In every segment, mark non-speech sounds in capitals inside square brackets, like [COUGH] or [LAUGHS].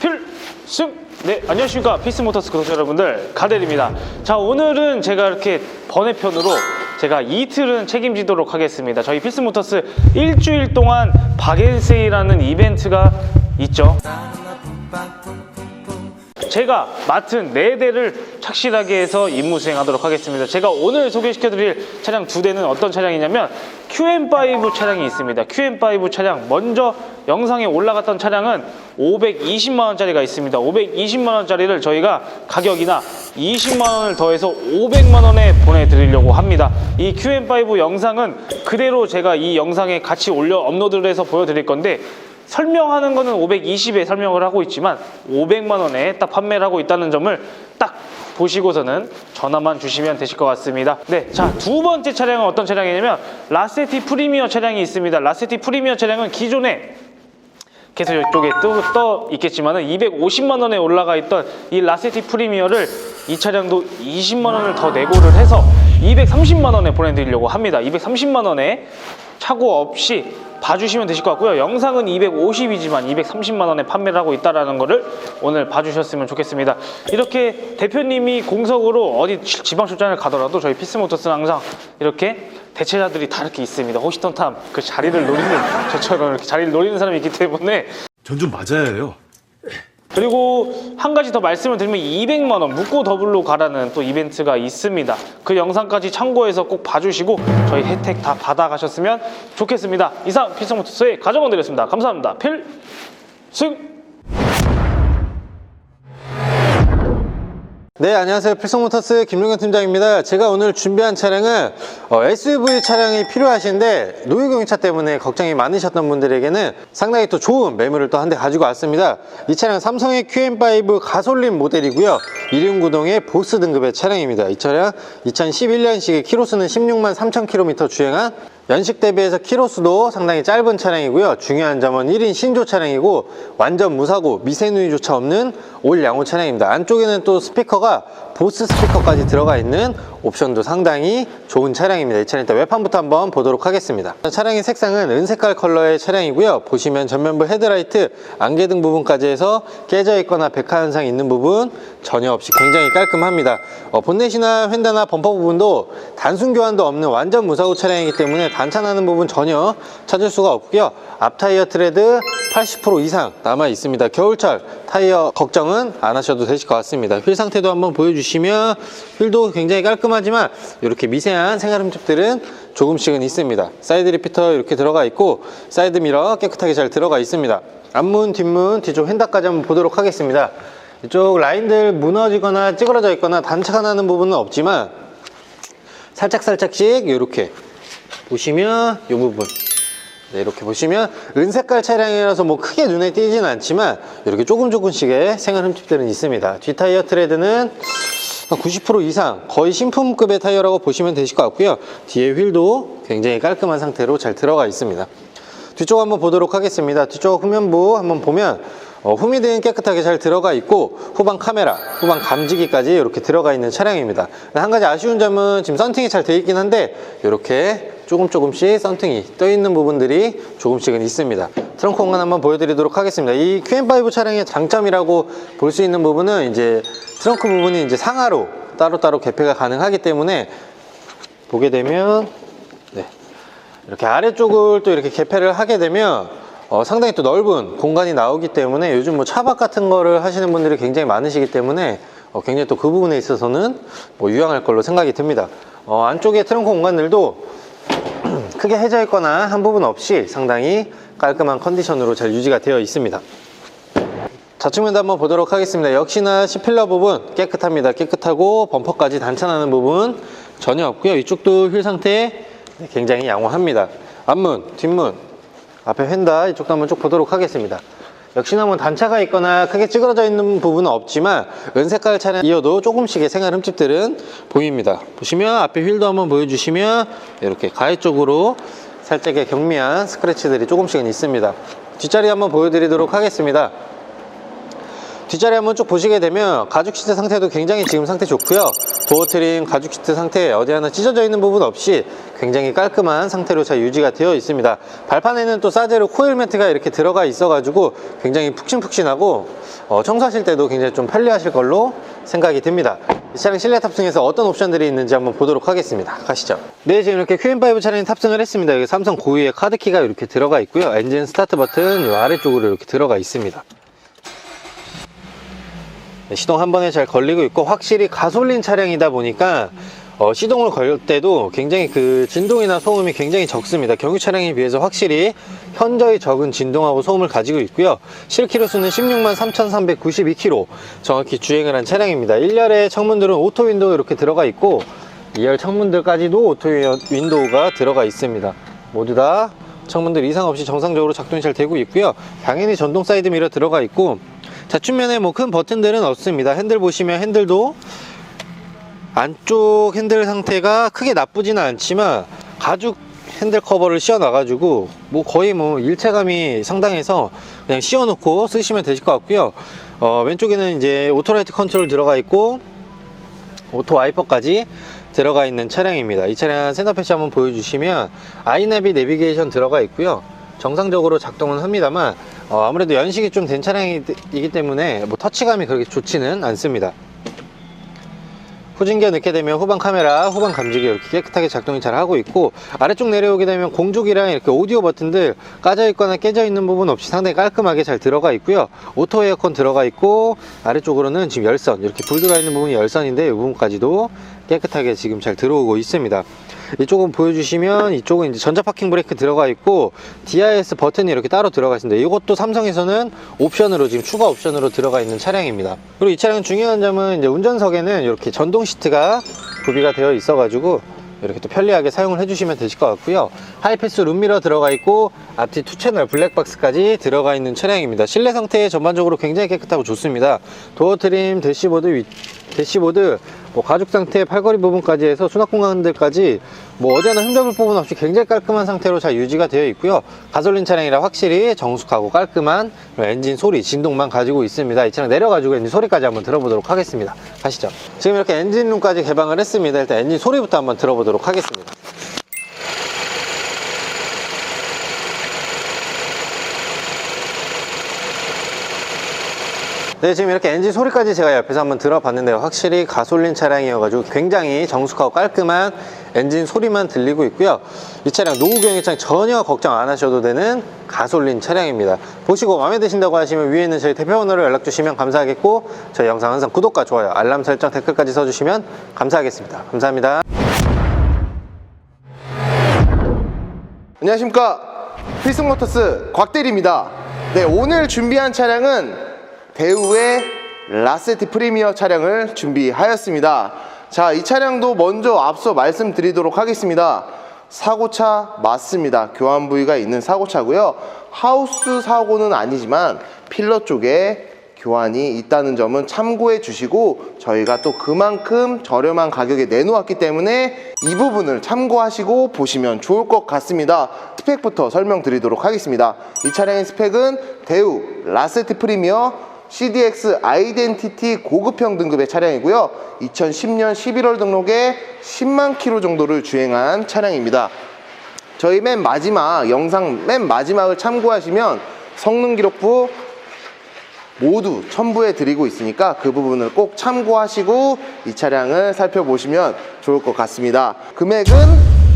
필승! 네, 안녕하십니까. 피스모터스 구독자 여러분들, 가델입니다. 자, 오늘은 제가 이렇게 번외편으로 제가 이틀은 책임지도록 하겠습니다. 저희 피스모터스 일주일 동안 박앤세이라는 이벤트가 있죠. 제가 맡은 네 대를 착실하게 해서 임무 수행하도록 하겠습니다. 제가 오늘 소개시켜드릴 차량 두 대는 어떤 차량이냐면 QM5 차량이 있습니다. QM5 차량 먼저 영상에 올라갔던 차량은 520만 원짜리가 있습니다. 520만 원짜리를 저희가 가격이나 20만 원을 더해서 500만 원에 보내드리려고 합니다. 이 QM5 영상은 그대로 제가 이 영상에 같이 올려 업로드를 해서 보여드릴 건데 설명하는 거는 520에 설명을 하고 있지만 500만 원에 딱 판매를 하고 있다는 점을 딱 보시고서는 전화만 주시면 되실 것 같습니다. 네, 자 두 번째 차량은 어떤 차량이냐면 라세티 프리미어 차량이 있습니다. 라세티 프리미어 차량은 기존에 계속 이쪽에 떠, 떠 있겠지만 은 250만 원에 올라가 있던 이 라세티 프리미어를 이 차량도 20만 원을 더 내고를 해서 230만 원에 보내드리려고 합니다. 230만 원에 차고 없이 봐주시면 되실 것 같고요. 영상은 250이지만 230만 원에 판매를 하고 있다라는 거를 오늘 봐주셨으면 좋겠습니다. 이렇게 대표님이 공석으로 어디 지- 지방 출장을 가더라도 저희 피스모터스는 항상 이렇게 대체자들이 다 이렇게 있습니다. 호시턴탐 그 자리를 노리는 [LAUGHS] 저처럼 이렇게 자리를 노리는 사람이 있기 때문에 전 좀 맞아야 해요. 그리고 한 가지 더 말씀을 드리면 200만 원 묻고 더블로 가라는 또 이벤트가 있습니다. 그 영상까지 참고해서 꼭 봐주시고 저희 혜택 다 받아가셨으면 좋겠습니다. 이상 피스모터스의 가정원 드렸습니다. 감사합니다. 필승! 네, 안녕하세요. 필성모터스 김용현 팀장입니다. 제가 오늘 준비한 차량은 어, SUV 차량이 필요하신데 노유경차 때문에 걱정이 많으셨던 분들에게는 상당히 또 좋은 매물을 또 한 대 가지고 왔습니다. 이 차량 삼성의 QM5 가솔린 모델이고요. 1륜구동의 보스 등급의 차량입니다. 이 차량 2011년식의 키로수는 16만 3천 킬로미터 주행한 연식 대비해서 키로수도 상당히 짧은 차량이고요. 중요한 점은 1인 신조 차량이고 완전 무사고 미세누이조차 없는 올 양호 차량입니다. 안쪽에는 또 스피커가 보스 스피커까지 들어가 있는 옵션도 상당히 좋은 차량입니다. 이 차량 일단 외판부터 한번 보도록 하겠습니다. 차량의 색상은 은색깔 컬러의 차량이고요. 보시면 전면부 헤드라이트, 안개등 부분까지 해서 깨져 있거나 백화 현상 있는 부분 전혀 없이 굉장히 깔끔합니다. 어, 본넷이나 휀다나 범퍼 부분도 단순 교환도 없는 완전 무사고 차량이기 때문에 단차나는 부분 전혀 찾을 수가 없고요. 앞 타이어 트레드 80% 이상 남아 있습니다. 겨울철 타이어 걱정은 안 하셔도 되실 것 같습니다. 휠 상태도 한번 보여주시면 휠도 굉장히 깔끔하지만 이렇게 미세한 생활 흠집들은 조금씩은 있습니다. 사이드 리피터 이렇게 들어가 있고 사이드 미러 깨끗하게 잘 들어가 있습니다. 앞문, 뒷문, 뒤쪽 휀다까지 한번 보도록 하겠습니다. 이쪽 라인들 무너지거나 찌그러져 있거나 단차가 나는 부분은 없지만 살짝살짝씩 이렇게 보시면 이 부분 네, 이렇게 보시면 은색깔 차량이라서 뭐 크게 눈에 띄진 않지만 이렇게 조금 조금씩의 생활 흠집들은 있습니다. 뒷 타이어 트레드는 90% 이상 거의 신품급의 타이어라고 보시면 되실 것 같고요. 뒤에 휠도 굉장히 깔끔한 상태로 잘 들어가 있습니다. 뒤쪽 한번 보도록 하겠습니다. 뒤쪽 후면부 한번 보면 어, 후미등 깨끗하게 잘 들어가 있고 후방 카메라, 후방 감지기까지 이렇게 들어가 있는 차량입니다. 한 가지 아쉬운 점은 지금 썬팅이 잘 돼 있긴 한데 이렇게 조금 조금씩 썬팅이 떠 있는 부분들이 조금씩은 있습니다. 트렁크 공간 한번 보여드리도록 하겠습니다. 이 QM5 차량의 장점이라고 볼 수 있는 부분은 이제 트렁크 부분이 이제 상하로 따로따로 개폐가 가능하기 때문에 보게 되면 네, 이렇게 아래쪽을 또 이렇게 개폐를 하게 되면 어, 상당히 또 넓은 공간이 나오기 때문에 요즘 뭐 차박 같은 거를 하시는 분들이 굉장히 많으시기 때문에 어, 굉장히 또 그 부분에 있어서는 뭐 유용할 걸로 생각이 듭니다. 어, 안쪽에 트렁크 공간들도 [CLEARS THROAT] 크게 해져 있거나 한 부분 없이 상당히 깔끔한 컨디션으로 잘 유지가 되어 있습니다. 좌측면도 한번 보도록 하겠습니다. 역시나 C필러 부분 깨끗합니다. 깨끗하고 범퍼까지 단차나는 부분 전혀 없고요. 이쪽도 휠 상태 굉장히 양호합니다. 앞문, 뒷문, 앞에 휀다 이쪽도 한번 쭉 보도록 하겠습니다. 역시나 뭐 단차가 있거나 크게 찌그러져 있는 부분은 없지만 은색깔 차량 이어도 조금씩의 생활 흠집들은 보입니다. 보시면 앞에 휠도 한번 보여주시면 이렇게 가해 쪽으로 살짝의 경미한 스크래치들이 조금씩은 있습니다. 뒷자리 한번 보여드리도록 하겠습니다. 뒷자리 한번 쭉 보시게 되면 가죽 시트 상태도 굉장히 지금 상태 좋고요 도어 트림 가죽 시트 상태에 어디 하나 찢어져 있는 부분 없이 굉장히 깔끔한 상태로 잘 유지가 되어 있습니다. 발판에는 또 사제로 코일 매트가 이렇게 들어가 있어 가지고 굉장히 푹신푹신하고 어, 청소하실 때도 굉장히 좀 편리하실 걸로 생각이 듭니다. 이 차량 실내 탑승에서 어떤 옵션들이 있는지 한번 보도록 하겠습니다. 가시죠. 네, 지금 이렇게 QM5 차량에 탑승을 했습니다. 여기 삼성 고유의 카드키가 이렇게 들어가 있고요. 엔진 스타트 버튼 이 아래쪽으로 이렇게 들어가 있습니다. 네, 시동 한 번에 잘 걸리고 있고 확실히 가솔린 차량이다 보니까 어, 시동을 걸 때도 굉장히 그 진동이나 소음이 굉장히 적습니다. 경유 차량에 비해서 확실히 현저히 적은 진동하고 소음을 가지고 있고요. 실키로 수는 16만 3,392km 정확히 주행을 한 차량입니다. 1열의 창문들은 오토 윈도우 이렇게 들어가 있고 2열 창문들까지도 오토 윈도우가 들어가 있습니다. 모두 다 창문들 이상 없이 정상적으로 작동이 잘 되고 있고요. 당연히 전동 사이드 미러 들어가 있고 좌측면에 뭐 큰 버튼들은 없습니다. 핸들 보시면 핸들도 안쪽 핸들 상태가 크게 나쁘지는 않지만 가죽 핸들 커버를 씌워 놔 가지고 뭐 거의 뭐 일체감이 상당해서 그냥 씌워 놓고 쓰시면 되실 것 같고요. 어, 왼쪽에는 이제 오토라이트 컨트롤 들어가 있고 오토 와이퍼까지 들어가 있는 차량입니다. 이 차량 패치 한번 보여주시면 아이나비 내비게이션 들어가 있고요. 정상적으로 작동은 합니다만 어, 아무래도 연식이 좀 된 차량이기 때문에 뭐 터치감이 그렇게 좋지는 않습니다. 후진기어 넣게 되면 후방 카메라, 후방 감지기 이렇게 깨끗하게 작동이 잘 하고 있고 아래쪽 내려오게 되면 공조기랑 이렇게 오디오 버튼들 까져 있거나 깨져 있는 부분 없이 상당히 깔끔하게 잘 들어가 있고요. 오토 에어컨 들어가 있고 아래쪽으로는 지금 열선 이렇게 불 들어가 있는 부분이 열선인데 이 부분까지도 깨끗하게 지금 잘 들어오고 있습니다. 이쪽은 보여주시면 이쪽은 이제 전자 파킹 브레이크 들어가 있고 DIS 버튼이 이렇게 따로 들어가 있습니다. 이것도 삼성에서는 옵션으로 지금 추가 옵션으로 들어가 있는 차량입니다. 그리고 이 차량 중요한 점은 이제 운전석에는 이렇게 전동 시트가 구비가 되어 있어 가지고 이렇게 또 편리하게 사용을 해주시면 되실 것 같고요. 하이패스 룸미러 들어가 있고 앞뒤 투 채널 블랙박스까지 들어가 있는 차량입니다. 실내 상태 전반적으로 굉장히 깨끗하고 좋습니다. 도어 트림, 대시보드, 위, 대시보드, 뭐 가죽 상태, 팔걸이 부분까지 해서 수납 공간들까지 뭐 어디 하나 흠잡을 부분 없이 굉장히 깔끔한 상태로 잘 유지가 되어 있고요. 가솔린 차량이라 확실히 정숙하고 깔끔한 엔진 소리, 진동만 가지고 있습니다. 이 차량 내려가지고 엔진 소리까지 한번 들어보도록 하겠습니다. 가시죠. 지금 이렇게 엔진룸까지 개방을 했습니다. 일단 엔진 소리부터 한번 들어보도록 하겠습니다. 네, 지금 이렇게 엔진 소리까지 제가 옆에서 한번 들어봤는데요. 확실히 가솔린 차량이어가지고 굉장히 정숙하고 깔끔한 엔진 소리만 들리고 있고요. 이 차량 노후 경유차량 전혀 걱정 안 하셔도 되는 가솔린 차량입니다. 보시고 마음에 드신다고 하시면 위에 있는 저희 대표번호로 연락 주시면 감사하겠고 저희 영상 항상 구독과 좋아요, 알람 설정, 댓글까지 써주시면 감사하겠습니다. 감사합니다. 안녕하십니까 필승모터스 곽대리입니다 네 오늘 준비한 차량은 대우의 라세티 프리미어 차량을 준비하였습니다 자 이 차량도 먼저 앞서 말씀드리도록 하겠습니다 사고차 맞습니다 교환 부위가 있는 사고차고요 하우스 사고는 아니지만 필러 쪽에 교환이 있다는 점은 참고해 주시고 저희가 또 그만큼 저렴한 가격에 내놓았기 때문에 이 부분을 참고하시고 보시면 좋을 것 같습니다. 스펙부터 설명드리도록 하겠습니다. 이 차량의 스펙은 대우 라세트 프리미어 CDX 아이덴티티 고급형 등급의 차량이고요. 2010년 11월 등록에 10만 킬로 정도를 주행한 차량입니다. 저희 맨 마지막 영상 맨 마지막을 참고하시면 성능 기록부 모두 첨부해 드리고 있으니까 그 부분을 꼭 참고하시고 이 차량을 살펴보시면 좋을 것 같습니다. 금액은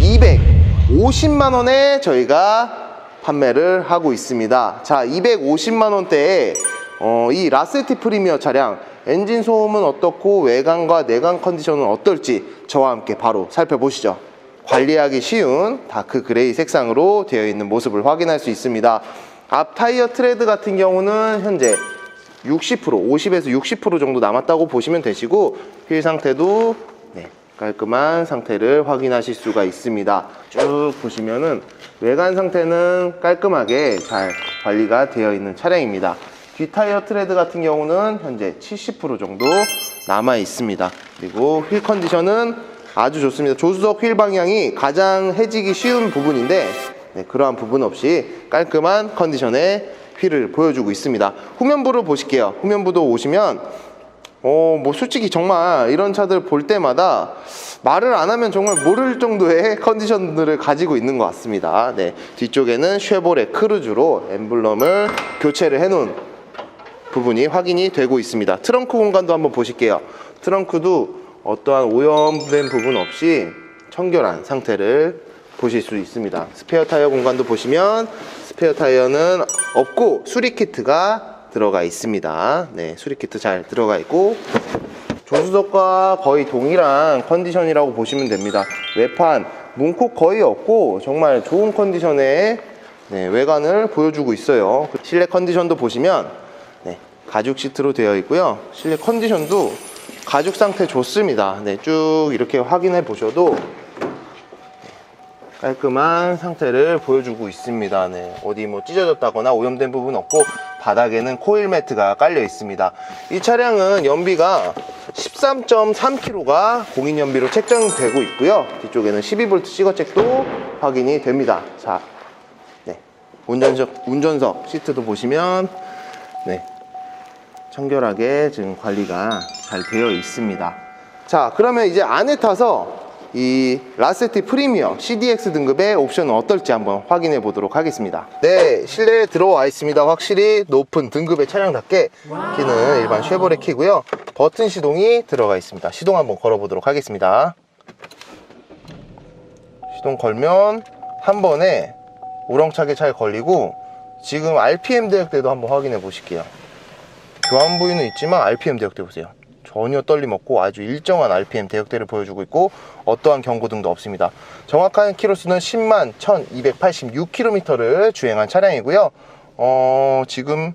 250만 원에 저희가 판매를 하고 있습니다. 자, 250만 원대에 어, 이 라세티 프리미어 차량 엔진 소음은 어떻고 외관과 내관 컨디션은 어떨지 저와 함께 바로 살펴보시죠. 관리하기 쉬운 다크 그레이 색상으로 되어 있는 모습을 확인할 수 있습니다. 앞 타이어 트레드 같은 경우는 현재 60% 50에서 60% 정도 남았다고 보시면 되시고 휠 상태도 네, 깔끔한 상태를 확인하실 수가 있습니다. 쭉 보시면은 외관 상태는 깔끔하게 잘 관리가 되어 있는 차량입니다. 뒤 타이어 트레드 같은 경우는 현재 70% 정도 남아 있습니다. 그리고 휠 컨디션은 아주 좋습니다. 조수석 휠 방향이 가장 해지기 쉬운 부분인데 네, 그러한 부분 없이 깔끔한 컨디션의 휠을 보여주고 있습니다. 후면부를 보실게요. 후면부도 오시면 어, 뭐 솔직히 정말 이런 차들 볼 때마다 말을 안 하면 정말 모를 정도의 [LAUGHS] 컨디션들을 가지고 있는 것 같습니다. 네, 뒤쪽에는 쉐보레 크루즈로 엠블럼을 교체를 해놓은 부분이 확인이 되고 있습니다. 트렁크 공간도 한번 보실게요. 트렁크도 어떠한 오염된 부분 없이 청결한 상태를 보실 수 있습니다. 스페어 타이어 공간도 보시면 스페어 타이어는 없고 수리 키트가 들어가 있습니다. 네, 수리 키트 잘 들어가 있고 조수석과 거의 동일한 컨디션이라고 보시면 됩니다. 외판, 문콕 거의 없고 정말 좋은 컨디션의 네, 외관을 보여주고 있어요. 실내 컨디션도 보시면 네, 가죽 시트로 되어 있고요. 실내 컨디션도 가죽 상태 좋습니다. 네, 쭉 이렇게 확인해 보셔도 깔끔한 상태를 보여주고 있습니다. 네, 어디 뭐 찢어졌다거나 오염된 부분 없고 바닥에는 코일 매트가 깔려 있습니다. 이 차량은 연비가 13.3kg가 공인 연비로 책정되고 있고요. 뒤쪽에는 12V 시거잭도 확인이 됩니다. 자, 네, 운전석 운전석 시트도 보시면 네, 청결하게 지금 관리가 잘 되어 있습니다. 자, 그러면 이제 안에 타서 이 라세티 프리미어 CDX 등급의 옵션은 어떨지 한번 확인해 보도록 하겠습니다. 네, 실내에 들어와 있습니다. 확실히 높은 등급의 차량답게 키는 일반 쉐보레 키고요. 버튼 시동이 들어가 있습니다. 시동 한번 걸어 보도록 하겠습니다. 시동 걸면 한 번에 우렁차게 잘 걸리고 지금 RPM 대역대도 한번 확인해 보실게요. 교환 부위는 있지만 RPM 대역대 보세요. 전혀 떨림 없고 아주 일정한 RPM 대역대를 보여주고 있고 어떠한 경고등도 없습니다. 정확한 키로수는 10만 1286km를 주행한 차량이고요. 어, 지금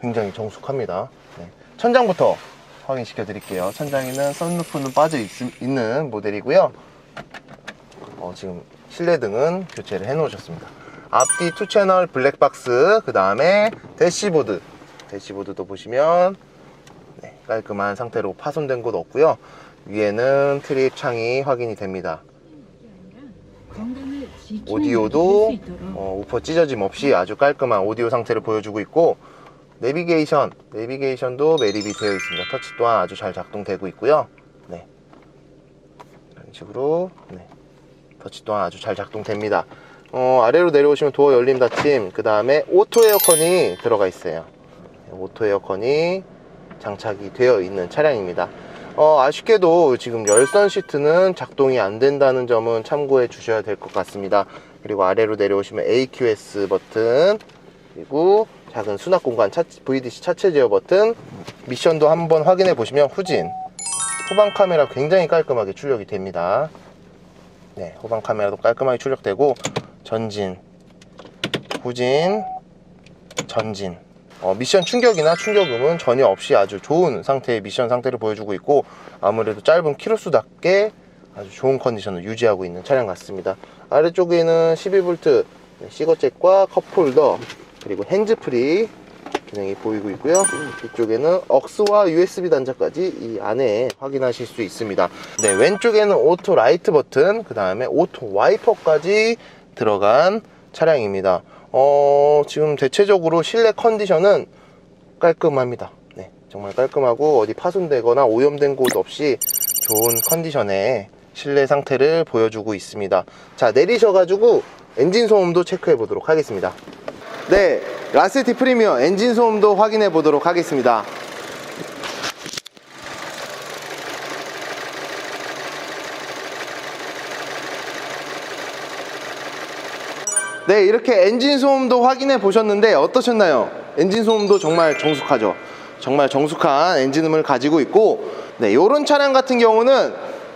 굉장히 정숙합니다. 네. 천장부터 확인시켜 드릴게요. 천장에는 썬루프는 빠져 있, 는 모델이고요. 어, 지금 실내등은 교체를 해 놓으셨습니다. 앞뒤 투 채널 블랙박스, 그 다음에 대시보드. 대시보드도 보시면 네, 깔끔한 상태로 파손된 곳 없고요. 위에는 트립 창이 확인이 됩니다. 오디오도 어, 우퍼 찢어짐 없이 아주 깔끔한 오디오 상태를 보여주고 있고 내비게이션, 내비게이션도 매립이 되어 있습니다. 터치 또한 아주 잘 작동되고 있고요. 네. 이런 식으로 네. 터치 또한 아주 잘 작동됩니다. 어, 아래로 내려오시면 도어 열림 닫힘, 그 다음에 오토 에어컨이 들어가 있어요. 네, 오토 에어컨이 장착이 되어 있는 차량입니다. 어, 아쉽게도 지금 열선 시트는 작동이 안 된다는 점은 참고해 주셔야 될 것 같습니다. 그리고 아래로 내려오시면 AQS 버튼, 그리고 작은 수납 공간 차, VDC 차체 제어 버튼, 미션도 한번 확인해 보시면 후진, 후방 카메라 굉장히 깔끔하게 출력이 됩니다. 네, 후방 카메라도 깔끔하게 출력되고 전진, 후진, 전진. 어, 미션 충격이나 충격음은 전혀 없이 아주 좋은 상태의 미션 상태를 보여주고 있고 아무래도 짧은 키로수답게 아주 좋은 컨디션을 유지하고 있는 차량 같습니다. 아래쪽에는 12V 네, 시거잭과 컵홀더 그리고 핸즈프리 기능이 보이고 있고요. 이쪽에는 억스와 USB 단자까지 이 안에 확인하실 수 있습니다. 네, 왼쪽에는 오토 라이트 버튼, 그 다음에 오토 와이퍼까지 들어간 차량입니다. 어, 지금 대체적으로 실내 컨디션은 깔끔합니다. 네, 정말 깔끔하고 어디 파손되거나 오염된 곳 없이 좋은 컨디션의 실내 상태를 보여주고 있습니다. 자, 내리셔가지고 엔진 소음도 체크해 보도록 하겠습니다. 네, 라세티 프리미어 엔진 소음도 확인해 보도록 하겠습니다. 네, 이렇게 엔진 소음도 확인해 보셨는데 어떠셨나요? 엔진 소음도 정말 정숙하죠. 정말 정숙한 엔진음을 가지고 있고, 네, 요런 차량 같은 경우는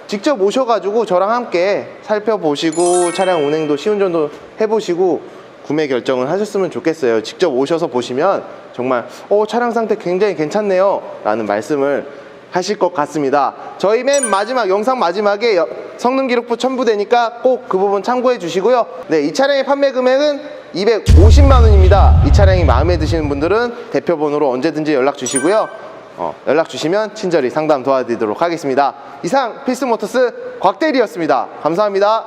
직접 오셔가지고 저랑 함께 살펴보시고 차량 운행도 시운전도 해보시고 구매 결정을 하셨으면 좋겠어요. 직접 오셔서 보시면 정말 어, 차량 상태 굉장히 괜찮네요. 라는 말씀을 하실 것 같습니다. 저희 맨 마지막 영상 마지막에 여- 성능 기록부 첨부되니까 꼭 그 부분 참고해 주시고요. 네, 이 차량의 판매 금액은 250만 원입니다. 이 차량이 마음에 드시는 분들은 대표 번호로 언제든지 연락 주시고요. 어, 연락 주시면 친절히 상담 도와드리도록 하겠습니다. 이상 필스모터스 곽대리였습니다. 감사합니다.